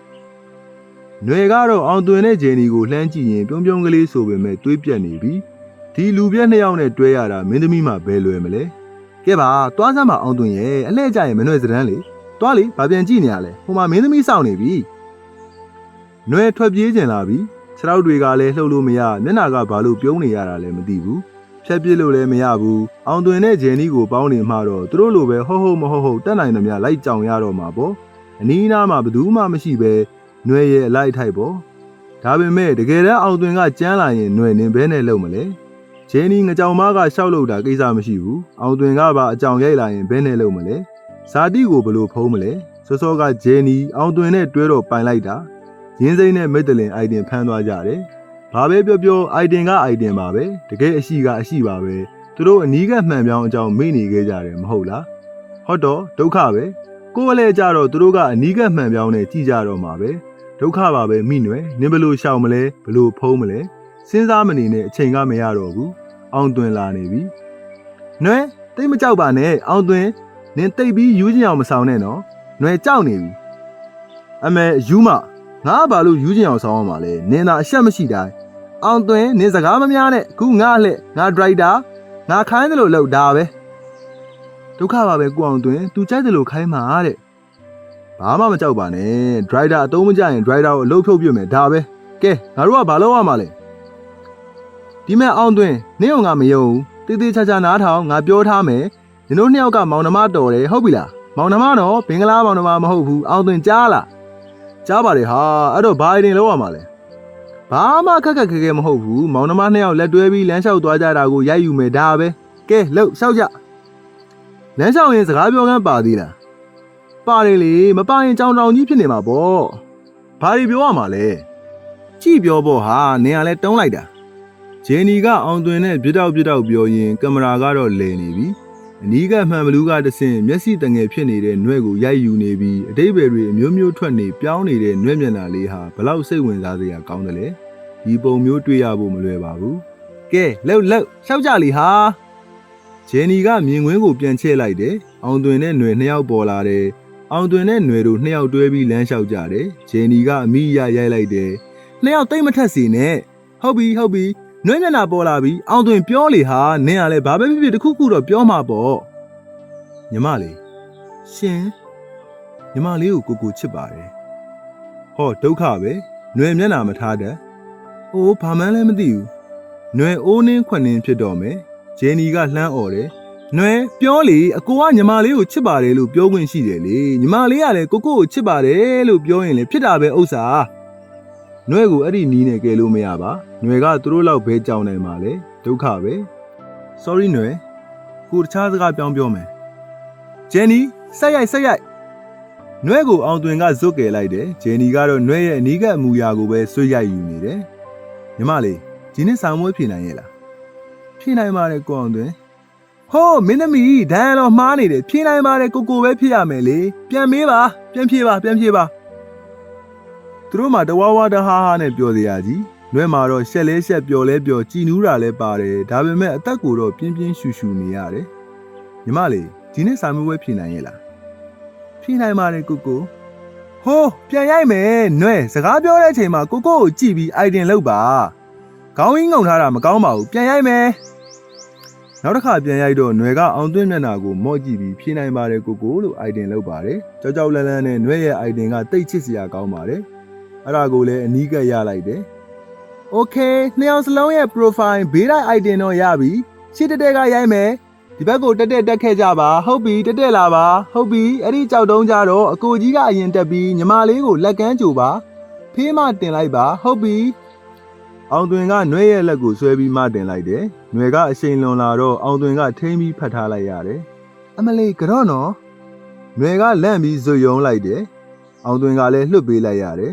။နှွဲ့ကတော့အောင်တွင်နဲ့ဂျယ်နီကိုလှမ်းကြည့်ရင်ပြုံးပြုံးကလေးဆိုပေမဲ့တွေးပြက်နေပြီ။ဒီလူပြက်နှစ်ယောက်နဲ့တွဲရတာမင်းသမီးမှဘယ်လွယ်မလဲ။ကဲပါတွားစမ်းပါအောင်တွင်ရဲ့အလှဲ့ကြရင်မနှွဲ့စရမ်းလေ။ သွားလေဘာပြန်ကြည့်နေရလဲဟိုမှာမင်းသမီးစောင့်နေပြီနွယ်ထွက်ပြေးကျင်လာပြီခြေထောက်တွေကလည်းလှုပ်လို့မရမျက်နှာကဘာလို့ပြုံးနေရတာလဲမသိဘူးဖြတ်ပြစ်လို့လည်းမရဘူးအောင်သွင်တဲ့ဂျယ်နီကိုပေါင်းနေမှတော့သူတို့လိုပဲဟုတ်ဟုတ်မဟုတ်ဟုတ်တက်နိုင်သမျှလိုက်ကြောင်ရတော့မှာပေါ့အနီးနားမှာဘသူမှမရှိပဲနွယ်ရဲ့အလိုက်ထိုက်ပေါ့ဒါပေမဲ့တကယ်တမ်းအောင်သွင်ကကြမ်းလာရင်နွယ်နင်းဘဲနဲ့လုံမလဲဂျယ်နီငကြောင်မကရှောက်လို့တာကိစ္စမရှိဘူးအောင်သွင်ကပါအကြောင်ရိုက်လာရင်ဘဲနဲ့လုံမလဲ ဇာတိကိုဘယ်လိုဖုံးမလဲစောစောကဂျယ်နီအောင်သွင်နဲ့တွဲတော့ပိုင်လိုက်တာရင်းစိမ့်နဲ့မက်ဒလင်အိုင်တင်ဖမ်းသွားကြတယ်။ဘာပဲပြောပြောအိုင်တင်ကအိုင်တင်ပါပဲ။တကယ်အရှိကအရှိပါပဲ။သူတို့အနီးကမှန်ပြောင်းအကြောင်းမေ့နေခဲ့ကြတယ်မဟုတ်လား။ဟုတ်တော့ဒုက္ခပဲ။ကိုယ်ကလည်းကြတော့သူတို့ကအနီးကမှန်ပြောင်းနဲ့ကြည်ကြတော့မှာပဲ။ဒုက္ခပါပဲမိနွယ်။နင်ဘလို့ရှောင်မလဲဘလို့ဖုံးမလဲ။စဉ်းစားမနေနဲ့အချိန်ကမရတော့ဘူး။အောင်သွင်လာနေပြီ။နွယ်တိတ်မကြောက်ပါနဲ့အောင်သွင် နင်တိတ်ပြီးယူးချင်အောင်မဆောင်နဲ့နော်။နွယ်ကြောက်နေပြီ။အမေယူမငါကဘာလို့ယူးကျင်အောင်ဆောင်းရမှာလဲနင်သာအရှက်မရှိတိုင်းအောင်သွင်းနင်စကားမများနဲ့ခုငါအလှည့်ငါဒရိုက်တာငါခိုင်းတယ်လို့လောက်ဒါပဲဒုက္ခပါပဲကိုအောင်သွင်း तू ကြိုက်တယ်လို့ခိုင်းမှာတဲ့ဘာမှမကြောက်ပါနဲ့ဒရိုက်တာအတုံးမကြရင်ဒရိုက်တာကိုအလုပ်ဖြုတ်ပြမယ်ဒါပဲကဲငါတို့ကဘာလုပ်ရမှာလဲဒီမဲ့အောင်သွင်းနင့်ကငါမယုံဘူးတေးသေးချာချာနားထောင်ငါပြောထားမယ် နင်တို့နှစ်ယောက်ကမောင်နှမတော်တယ်ဟုတ်ပြီလားမောင်နှမတော့ဘင်္ဂလားမောင်နှမမဟုတ်ဘူးအောင်သွင်းကြားလားကြားပါတယ်ဟာအဲ့တော့ဘာအိုင်တင်လောက်ရမှာလဲဘာမှခက်ခက်ခဲခဲမဟုတ်ဘူးမောင်နှမနှစ်ယောက်လက်တွဲပြီးလမ်းလျှောက်သွားကြတာကိုရိုက်ယူမယ်ဒါပဲကဲလှုပ်လျှောက်ကြလမ်းလျှောက်ရင်စကားပြောကန်းပါသေးလားပါတယ်လေမပါရင်ကြောင်တောင်ကြီးဖြစ်နေမှာပေါ့ဘာတွေပြောရမှာလဲကြည့်ပြောဖို့ဟာနင်ကလည်းတုံးလိုက်တာဂျယ်နီကအောင်သွင်နဲ့ပြစ်တောက်ပြစ်တောက်ပြောရင်ကင်မရာကတော့လဲနေပြီ အနီးကမှန်ဘလူးကတဆင်မျက်စိတငယ်ဖြစ်နေတဲ့နှွဲ့ကိုရိုက်ယူနေပြီးအတိတ်ဘယ်တွေအမျိုးမျိုးထွက်နေပြောင်းနေတဲ့နှွဲ့မျက်နှာလေးဟာဘလောက်စိတ်ဝင်စားစရာကောင်းတယ်လေဒီပုံမျိုးတွေ့ရဖို့မလွယ်ပါဘူးကဲလှုပ်လှုပ်ရှောက်ကြလီဟာဂျယ်နီကမြင်ကွင်းကိုပြန်ချဲ့လိုက်တယ်အောင်သွင်နဲ့နှွယ်နှစ်ယောက်ပေါ်လာတယ်အောင်သွင်နဲ့နှွယ်တို့နှစ်ယောက်တွဲပြီးလမ်းလျှောက်ကြတယ်ဂျယ်နီကအမိရရိုက်လိုက်တယ်နှစ်ယောက်တိတ်မထက်စီနဲ့ဟုတ်ပြီဟုတ်ပြီ နွေးမျက်နှာပေါ်လာပြီးအောင်သွင်ပြောလေဟာနင်ကလည်းဘာပဲဖြစ်ဖြစ်တခုခုတော့ပြောမှာပေါ့ညီမလေးရှင်ညီမလေးကိုကိုကိုချစ်ပါတယ်ဟောဒုက္ခပဲနွေမျက်နှာမထားတဲ့အိုးဘာမှန်းလည်းမသိဘူးနွေအိုးနှင်းခွနှင်းဖြစ်တော့မယ်ဂျယ်နီကလှမ်းអော်တယ်နွယ်ပြောလေအကိုကညီမလေးကိုချစ်ပါတယ်လို့ပြောခွင့်ရှိတယ်လေညီမလေးကလည်းကိုကိုကိုချစ်ပါတယ်လို့ပြောရင်လည်းဖြစ်တာပဲဥစ္စာ ။နှွဲကိုအဲ့ဒီနီးနဲ့ကယ်လို့မရပါ။နှွဲကသူတို့လောက်ပဲကြောင်နိုင်ပါလေ။ဒုက္ခပဲ။ Sorry နှွဲ။ကိုတခြားစကားပြောင်းပြောမယ်။ဂျယ်နီဆက်ရိုက်ဆက်ရိုက်။နှွဲကိုအောင်သွင်ကဇွတ်ကယ်လိုက်တယ်။ဂျယ်နီကတော့နှွဲရဲ့အနီးကအမူအရာကိုပဲဆွေးရိုက်ယူနေတယ်။ညီမလေးဒီနေ့ဆောင်မွေးဖြေနိုင်ရဲ့လား။ဖြေနိုင်ပါတယ်ကိုအောင်သွင်။ဟိုးမင်းသမီးဒိုင်ရလောမှားနေတယ်ဖြေနိုင်ပါတယ်ကိုကိုပဲဖြေရမယ်လေ။ပြန်မေးပါပြန်ဖြေပါပြန်ဖြေပါ။ သူတို့မှတဝါဝါတဟားဟားနဲ့ပြောစရာကြီးနွဲမှာတော့ရှက်လဲရှက်ပျော်လဲပျော်ကြည်နူးတာလဲပါတယ်ဒါပေမဲ့အသက်ကိုတော့ပြင်းပြင်းရှူရှူနေရတယ်ညီမလေးဒီနေ့စာမေးပွဲဖြေနိုင်ရဲ့လားဖြေနိုင်ပါတယ်ကိုကိုဟိုးပြန်ရိုက်မယ်နွဲစကားပြောတဲ့အချိန်မှာကိုကိုကိုကြည့်ပြီးအိုင်တင်လုပ်ပါခေါင်းရင်းငုံထားတာမကောင်းပါဘူးပြန်ရိုက်မယ်နောက်တစ်ခါပြန်ရိုက်တော့နွယ်ကအောင်သွင်းမျက်နှာကိုမော့ကြည့်ပြီးဖြေနိုင်ပါတယ်ကိုကိုလို့အိုင်တင်လုပ်ပါတယ်ကြောက်ကြောက်လန့်လန့်နဲ့နွဲရဲ့အိုင်တင်ကတိတ်ချစ်စရာကောင်းပါတယ် အဲ့ဒါကိုလည်းအနီးကပ်ရလိုက်တယ် Okay နှစ်ယောက်စလုံးရဲ့ profile ဘေးလိုက် item တော့ရပြီရှစ်တက်တက်ကရိုက်မယ်ဒီဘက်ကိုတက်တက်တက်ခဲ့ကြပါဟုတ်ပြီတက်တက်လာပါဟုတ်ပြီအဲ့ဒီကြောက်တုံးကြတော့အကိုကြီးကအရင်တက်ပြီးညီမလေးကိုလက်ကမ်းကြိုပါဖေးမတင်လိုက်ပါဟုတ်ပြီအောင်တွင်ကနှွဲရဲ့လက်ကိုဆွဲပြီးမတင်လိုက်တယ်။နှွဲကအချိန်လွန်လာတော့အောင်တွင်ကထိမ့်ပြီးဖတ်ထားလိုက်ရတယ်။အမလေးကတော့နော်။နှွဲကလန့်ပြီးဇွယုံလိုက်တယ်။အောင်တွင်ကလည်းလှုပ်ပေးလိုက်ရတယ်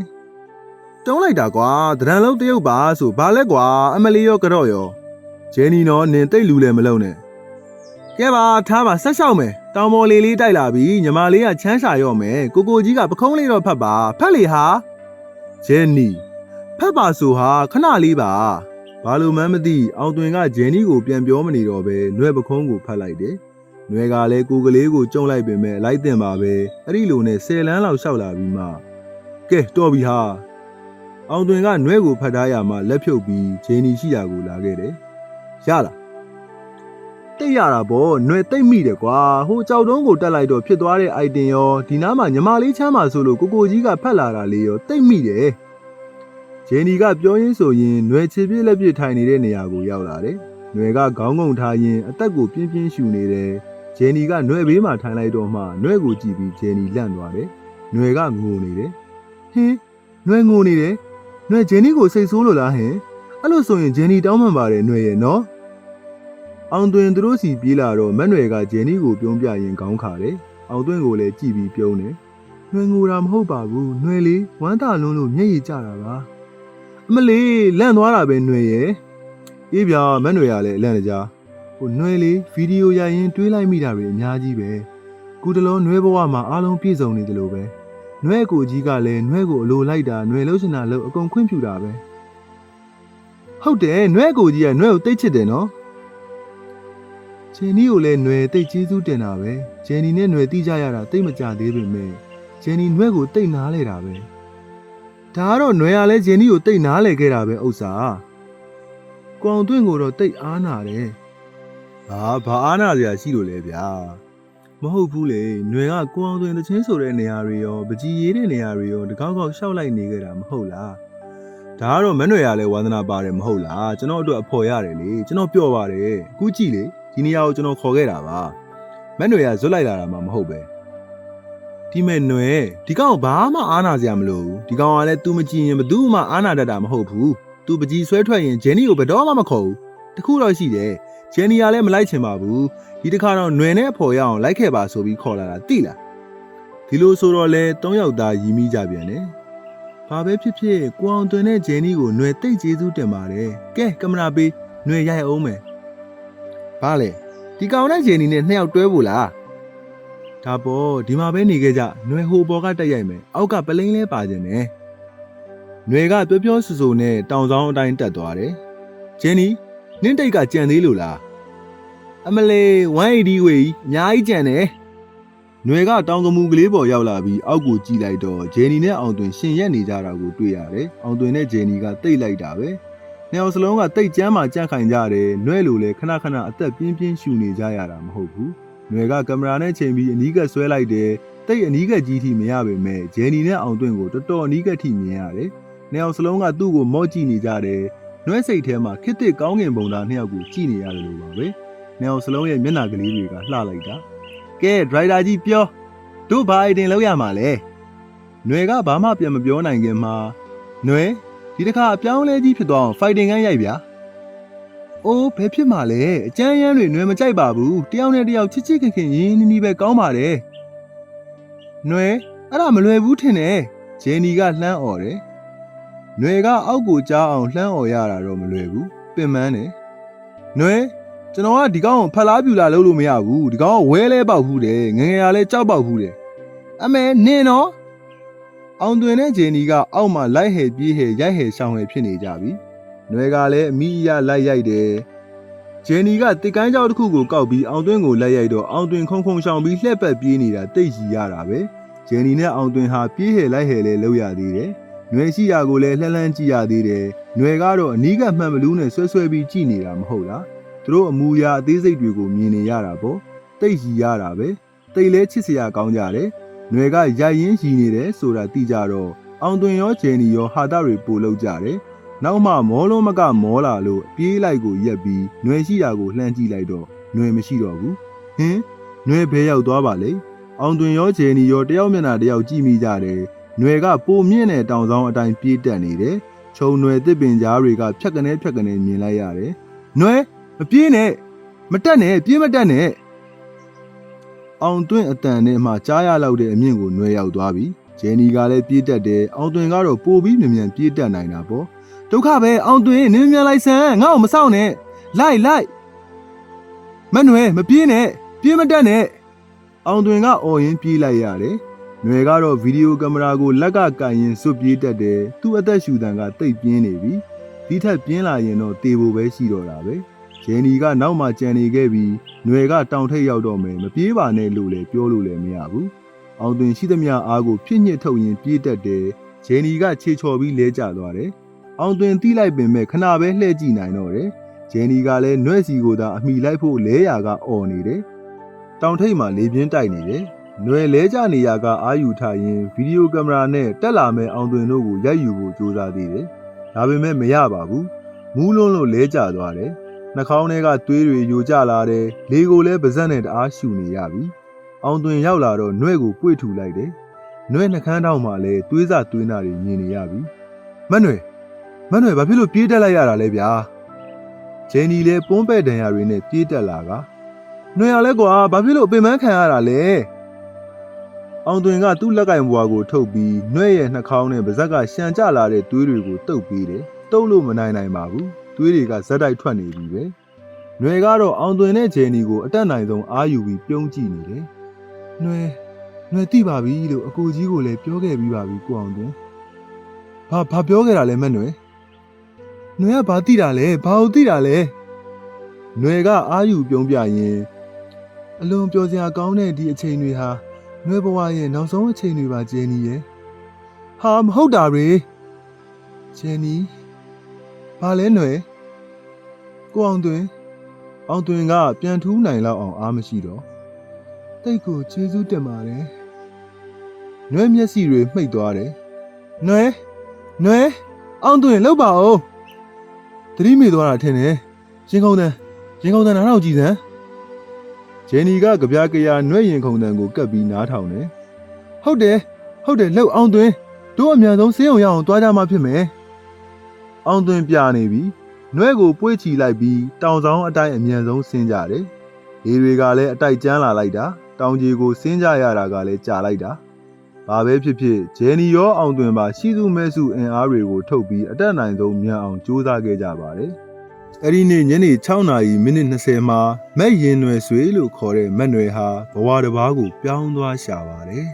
တုံးလိုက်တာကွာဒရန်လုံးတရုပ်ပါဆိုဘာလဲကွာအမလေးရောကြော့ရောဂျယ်နီနော်နင်တိတ်လူလည်းမလုံနဲ့ကဲပါထားပါဆက်လျှောက်မယ်တောင်ပေါ်လေးလေးတိုက်လာပြီညီမလေးကချမ်းစာရော့မယ်ကိုကိုကြီးကပခုံးလေးတော့ဖတ်ပါဖတ်လေဟာဂျယ်နီဖတ်ပါဆိုဟာခဏလေးပါဘာလို့မှန်းမသိအောင်တွင်ကဂျယ်နီကိုပြန်ပြောမနေတော့ပဲနှွဲပခုံးကိုဖတ်လိုက်တယ်နှွဲကလည်းကိုကလေးကိုကြုံလိုက်ပင်မဲ့လိုက်တင်ပါပဲအဲ့ဒီလိုနဲ့10လမ်းလောက်လျှောက်လာပြီးမှကဲတော်ပြီဟာ အောင်တွင်ကနှွဲကိုဖတ်ထားရမှလက်ဖြုတ်ပြီးဂျင်းနီရှိရာကိုလာခဲ့တယ်။ရလား။တိတ်ရတာပေါ့နှွဲတိတ်မိတယ်ကွာဟိုကြောက်တုံးကိုတက်လိုက်တော့ဖြစ်သွားတဲ့အိုက်တင်ရောဒီနားမှာညီမလေးချမ်းပါဆိုလို့ကိုကိုကြီးကဖတ်လာတာလေးရောတိတ်မိတယ်။ဂျင်းနီကပြောရင်းဆိုရင်နှွဲချစ်ပြည့်လက်ပြည့်ထိုင်နေတဲ့နေရာကိုရောက်လာတယ်။နှွဲကခေါင်းငုံထားရင် အသက်ကိုပြင်းပြင်းရှူနေတယ်။ဂျင်းနီကနှွဲဘေးမှာထိုင်လိုက်တော့မှနှွဲကိုကြည့်ပြီးဂျင်းနီလန့်သွားတယ်။နှွဲကငိုနေတယ်။ဟင်းနှွဲငိုနေတယ်။ နွယ်ဂျန်နီကိုစိတ်ဆိုးလို့လားဟင်အဲ့လိုဆိုရင်ဂျန်နီတောင်းပန်ပါတယ်နွယ်ရဲ့နော်အောင်သွင်သူတို့စီပြေးလာတော့မက်နွယ်ကဂျန်နီကိုပြုံးပြရင်ခေါင်းခါတယ်အောင်သွင်ကိုလည်းကြည်ပြီးပြုံးတယ်နွယ်ငိုတာမဟုတ်ပါဘူးနွယ်လေးဝမ်းသာလွန်းလို့မျက်ရည်ကျတာပါအမလေးလန့်သွားတာပဲနွယ်ရဲ့အေးပြမက်နွယ်ကလည်းအလန့်တကြားဟိုနွယ်လေးဗီဒီယိုရိုက်ရင်တွေးလိုက်မိတာတွေအများကြီးပဲကုတလုံးနွယ်ဘဝမှာအားလုံးပြည့်စုံနေတယ်လို့ပဲ နွဲ့ကိုကြီးကလည်းနွဲ့ကိုအလိုလိုက်တာနွယ်လို့ရှင်တာလို့အကုန်ခွင့်ပြုတာပဲဟုတ်တယ်နွဲ့ကိုကြီးကနွဲ့ကိုတိတ်ချစ်တယ်နော်ဂျယ်နီကိုလည်းနွယ်တိတ်ကျေးဇူးတင်တာပဲဂျယ်နီနဲ့နွယ်တိကြရတာတိတ်မကြသေးပေမဲ့ဂျယ်နီနွဲ့ကိုတိတ်နားလဲတာပဲဒါကတော့နွယ်ကလည်းဂျယ်နီကိုတိတ်နားလဲခဲ့တာပဲဥစ္စာကောင်တွင့်ကိုတော့တိတ်အားနာတယ်ဟာဘာအားနာစရာရှိလို့လဲဗျာ မဟုတ်ဘူးလေ။နွယ်ကကောင်တွင့်တချင်းဆိုတဲ့နေရာတွေရောပကြီးရေးတဲ့နေရာတွေရောတကောက်ကောက်ရှောက်လိုက်နေခဲ့တာမဟုတ်လား။ဒါကတော့မနွယ်ရလဲဝါသနာပါတယ်မဟုတ်လား။ကျွန်တော်အတွက်အဖော်ရတယ်လေ။ကျွန်တော်ပြောပါတယ်။အခုကြည့်လေဒီနေရာကိုကျွန်တော်ခေါ်ခဲ့တာပါ။မနွယ်ရဇွတ်လိုက်လာတာမှမဟုတ်ပဲ။ဒီမဲ့နွယ်ဒီကောင်ဘာမှအားနာစရာမလိုဘူးဒီကောင်ကလည်း तू မကြည့်ရင်ဘသူမှအားနာတတ်တာမဟုတ်ဘူး तू ပကြီးဆွဲထွက်ရင်ဂျယ်နီကိုဘယ်တော့မှမခေါ်ဘူးတခုတော့ရှိတယ် ဂျယ်နီကလည်းမလိုက်ချင်ပါဘူးဒီတစ်ခါတော့နွယ်နဲ့အဖော်ရအောင်လိုက်ခဲ့ပါဆိုပြီးခေါ်လာတာတိလားဒီလိုဆိုတော့လဲ၃ယောက်သားရီးမိကြပြန်တယ်ဘာပဲဖြစ်ဖြစ်ကိုအောင်တွင်နဲ့ဂျယ်နီကိုနွယ်တိတ်ကျေးဇူးတင်ပါတယ်ကဲကင်မရာပေးနွယ်ရိုက်အောင်မယ်ဘာလဲဒီကောင်နဲ့ဂျယ်နီနဲ့နှစ်ယောက်တွဲဖို့လား ဒါပေါ့ဒီမှာပဲနေခဲ့ကြຫນွေဟိုပေါ်ကတက်ရိုက်မယ်အောက်ကပလိန်လဲပါခြင်းနဲ့ຫນွေကပြောပြောဆူဆူနဲ့တောင်ဆောင်အတိုင်းတက်သွားတယ်ဂျင်းနီ နင်းတိတ်ကကြံသေးလို့လားအမလေး180ဝေးအများကြီးကြံတယ်ຫນွေကတောင်ကမူကလေးပေါ်ရောက်လာပြီးအောက်ကိုကြည့်လိုက်တော့ဂျယ်နီနဲ့အောင်တွင်ရှင်ရက်နေကြတာကိုတွေ့ရတယ်အောင်တွင်နဲ့ဂျယ်နီကတိတ်လိုက်တာပဲနှစ်အောင်စလုံးကတိတ်ကြမ်းမှကြန့်ခိုင်ကြတယ်နှွဲလိုလဲခဏခဏအသက်ပြင်းပြင်းရှူနေကြရတာမဟုတ်ဘူး ။ຫນွေကကင်မရာနဲ့ချိန်ပြီးအနီးကပ်ဆွဲလိုက်တယ်။တိတ်အနီးကပ်ကြီးထိမရပေမဲ့ဂျယ်နီနဲ့အောင်တွင့်ကိုတော်တော်အနီးကပ်ထိမြင်ရတယ်။နှစ်ယောက်စလုံးကသူ့ကိုမော့ကြည့်နေကြတယ်။ နှွဲစိတ်ထဲမှာခစ်တစ်ကောင်းကင်ဘုံသားနှစ်ယောက်ကိုကြည့်နေရတယ်လို့ပါပဲ။နေအောင်စလုံးရဲ့မျက်နှာကလေးတွေကလှလိုက်တာ။ကဲဒရိုက်တာကြီးပြောတို့ဘာအိုင်တင်လောက်ရမှာလဲ။နှွဲကဘာမှပြန်မပြောနိုင်ခင်မှာနှွဲဒီတစ်ခါအပြောင်းလဲကြီးဖြစ်သွားအောင်ဖိုင်တင်ကန်းရိုက်ဗျာ။အိုးဘယ်ဖြစ်မှာလဲအကျန်းရမ်းတွေနှွဲမကြိုက်ပါဘူး။တယောက်နဲ့တယောက်ချစ်ချစ်ခင်ခင်ရင်းနှီးနှီးပဲကောင်းပါတယ်။နှွဲအဲ့ဒါမလွယ်ဘူးထင်တယ်။ဂျယ်နီကလှမ်းអော်တယ်။ ຫນွယ်ကအောက်ကိုကြားအောင်လှမ်းអော်ရတာတော့မလွယ်ဘူးပင်ပန်းတယ်ຫນွယ်ကျွန်တော်ကဒီကောင်ကိုဖက်လားပြူလာလုပ်လို့မရဘူးဒီကောင်ကဝဲလဲပေါက်ဘူးတယ်ငယ်ငယ်ကလည်းကြောက်ပေါက်ဘူးတယ်အမေနင်နော်အောင်တွင်နဲ့ဂျယ်နီကအောက်မှာလိုက်ဟဲပြေးဟဲရိုက်ဟဲရှောင်းဟဲဖြစ်နေကြပြီ ။နွယ်ကလည်းအမိအရလိုက်ရိုက်တယ်။ဂျယ်နီကတစ်ကိုင်းကြောက်တစ်ခုကိုကောက်ပြီးအောင်သွင်းကိုလိုက်ရိုက်တော့အောင်သွင်းခုံခုံရှောင်ပြီးလှက်ပတ်ပြေးနေတာတိတ်ကြီးရတာပဲ။ဂျယ်နီနဲ့အောင်သွင်းဟာပြေးဟဲလိုက်ဟဲလဲလောက်ရသေးတယ်။ ။နွယ်ရှိရာကိုလည်းလှလှမ်းကြည့်ရသေးတယ်။နွယ်ကတော့အနီးကမှန်မလူးနဲ့ဆွဲဆွဲပြီးကြည့်နေတာမဟုတ်လား။သူတို့အမူအရာအသေးစိတ်တွေကိုမြင်နေရတာပေါ့။တိတ်ရီရတာပဲ။တိတ်လဲချစ်စရာကောင်းကြတယ်။နွယ်ကရိုက်ရင်းရီနေတယ်ဆိုတာသိကြတော့အောင်တွင်ရောဂျယ်နီရောဟာတာတွေပို့လောက်ကြတယ်။နောက်မှမောလုံးမကမောလာလို့ပြေးလိုက်ကိုရက်ပြီးနွယ်ရှိရာကိုလှမ်းကြည့်လိုက်တော့နွယ်မရှိတော့ဘူး။ဟင်နွယ်ဘဲရောက်သွားပါလေ။အောင်တွင်ရောဂျယ်နီရောတယောက်မျက်နှာတယောက်ကြည့်မိကြတယ်။ နွယ်ကပိုမြင့်တဲ့တောင်ဆောင်အတိုင်းပြေးတက်နေတယ်။ခြုံနွယ်တစ်ပင်ကြားတွေကဖြက်ကနေဖြက်ကနေမြင်လိုက်ရတယ်။နွယ်မပြေးနဲ့မတက်နဲ့ပြေးမတက်နဲ့အောင်သွင်းအတန်နဲ့မှကြားရလောက်တဲ့အမြင့်ကိုနွယ်ရောက်သွားပြီ။ဂျယ်နီကလည်းပြေးတက်တယ်။အောင်သွင်းကတော့ပိုပြီးမြန်မြန်ပြေးတက်နိုင်တာပေါ့။ဒုက္ခပဲအောင်သွင်းနင်းမြန်လိုက်စမ်းငါ့ကိုမဆောင်နဲ့လိုက်လိုက်မနွယ်မပြေးနဲ့ပြေးမတက်နဲ့အောင်သွင်းကအော်ရင်ပြေးလိုက်ရတယ်။ နွယ်ကတော့ဗီဒီယိုကင်မရာကိုလက်ကကန်ရင်စွတ်ပြေးတက်တယ်သူ့အသက်ရှူတန်ကတိတ်ပြင်းနေပြီဒီထက်ပြင်းလာရင်တော့တေဖို့ပဲရှိတော့တာပဲဂျယ်နီကနောက်မှကြံနေခဲ့ပြီးနွယ်ကတောင်ထိပ်ရောက်တော့မယ်မပြေးပါနဲ့လို့လည်းပြောလို့လည်းမရဘူးအောင်သွင်းရှိသမျှအားကိုဖြစ်ညစ်ထုတ်ရင်ပြေးတက်တယ်ဂျယ်နီကခြေချော်ပြီးလဲကျသွားတယ်အောင်တွင်တီးလိုက်ပင်မဲ့ခဏပဲလှည့်ကြည့်နိုင်တော့တယ်။ဂျယ်နီကလည်းနှွဲ့စီကိုသာအမိလိုက်ဖို့လဲရာကအော်နေတယ်။တောင်ထိပ်မှာလေပြင်းတိုက်နေတယ်။ နှွယ်လဲကျနေရာကအာယူထားရင်ဗီဒီယိုကင်မရာနဲ့တက်လာမဲ့အောင်တွင်တို့ကိုရိုက်ယူဖို့ကြိုးစားသေးတယ်။ဒါပေမဲ့မရပါဘူးမူးလွန်းလို့လဲကျသွားတယ်နှာခေါင်းထဲကသွေးတွေယိုကျလာတယ်လေကိုလည်းပါဇက်နဲ့တအားရှူနေရပြီအောင်သွင်ရောက်လာတော့နှွဲ့ကိုပွေ့ထူလိုက်တယ်နှွဲ့နှကန်းတောက်မှလည်းသွေးစသွေးနာတွေမြင်နေရပြီမတ်နွယ်မတ်နွယ်ဘာဖြစ်လို့ပြေးတက်လိုက်ရတာလဲဗျာဂျယ်နီလည်းပွန်းပဲ့တန်ရတွေနဲ့ပြေးတက်လာကနှွယ်ရလဲကွာဘာဖြစ်လို့အပင်ပန်းခံရတာလဲ အောင်တွင်ကသူ့လက်ကင်ဘွားကိုထုတ်ပြီးနှွဲ့ရဲ့နှာခေါင်းနဲ့ပါးစပ်ကရှံကျလာတဲ့သွေးတွေကိုတုပ်ပေးတယ်။တုပ်လို့မနိုင်နိုင်ပါဘူး။သွေးတွေကဇက်တိုက်ထွက်နေပြီပဲ။နှွယ်ကတော့အောင်တွင်နဲ့ဂျယ်နီကိုအတက်နိုင်ဆုံးအာယူပြီးပြုံးကြည့်နေတယ်။နှွယ်နှွယ်တိပါပြီလို့အကိုကြီးကိုလည်းပြောခဲ့ပြီးပါပြီကိုအောင်တွင်။ဘာဘာပြောခဲ့တာလဲမက်နှွယ်။နှွယ်ကဘာတိတာလဲဘာလို့တိတာလဲ။နှွယ်ကအာယူပြုံးပြရင်အလွန်ပျော်စရာကောင်းတဲ့ဒီအချိန်တွေဟာ နှွဲဘဝရဲ့နောက်ဆုံးအချိန်တွေပါဂျယ်နီရဲ့ဟာမဟုတ်တာတွေဂျယ်နီဘာလဲနှွဲကိုအောင်တွင်အောင်တွင်ကပြန်ထူးနိုင်လောက်အောင်အားမရှိတော့တိတ်ကိုကျေးဇူးတင်ပါတယ်နှွဲမျက်စိတွေမှိတ်သွားတယ်နှွဲနှွဲအောင်တွင်လောက်ပါဦးသတိမေ့သွားတာထင်တယ်ရင်ခုန်တန်းရင်ခုန်တန်းနားထောင်ကြည့်စမ်း ဂျယ်နီကကြပြားကြရာနှွဲ့ရင်ခုန်တန်ကိုကပ်ပြီးနားထောင်တယ်။ဟုတ်တယ်ဟုတ်တယ်လှုပ်အောင်သွင်းတို့အမြန်ဆုံးဆေးရုံရအောင်တွားကြမှာဖြစ်မယ်။အောင်သွင်းပြနေပြီ။နှွဲ့ကိုပွေ့ချီလိုက်ပြီးတောင်ဆောင်အတိုင်းအမြန်ဆုံးဆင်းကြတယ်။လေတွေကလည်းအတိုက်ကျန်းလာလိုက်တာတောင်ကြီးကိုဆင်းကြရတာကလည်းကြာလိုက်တာ။ဘာပဲဖြစ်ဖြစ်ဂျယ်နီရောအောင်သွင်းပါရှိသူမဲစုအင်အားတွေကိုထုတ်ပြီးအတက်နိုင်ဆုံးမြန်အောင်ကြိုးစားခဲ့ကြပါတယ်။ အဲ့ဒီနေ့ညနေ6နာရီမိနစ်20မှာမက်ရင်နွယ်ဆွေလို့ခေါ်တဲ့မက်နွယ်ဟာဘဝတစ်ပါးကိုပြောင်းသွားရှာပါတယ်။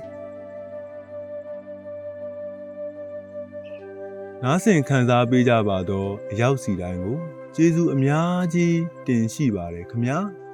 နားဆင်ခံစားပေးကြပါတော့အရောက်စီတိုင်းကိုကျေးဇူးအများကြီးတင်ရှိပါတယ်ခင်ဗျာ။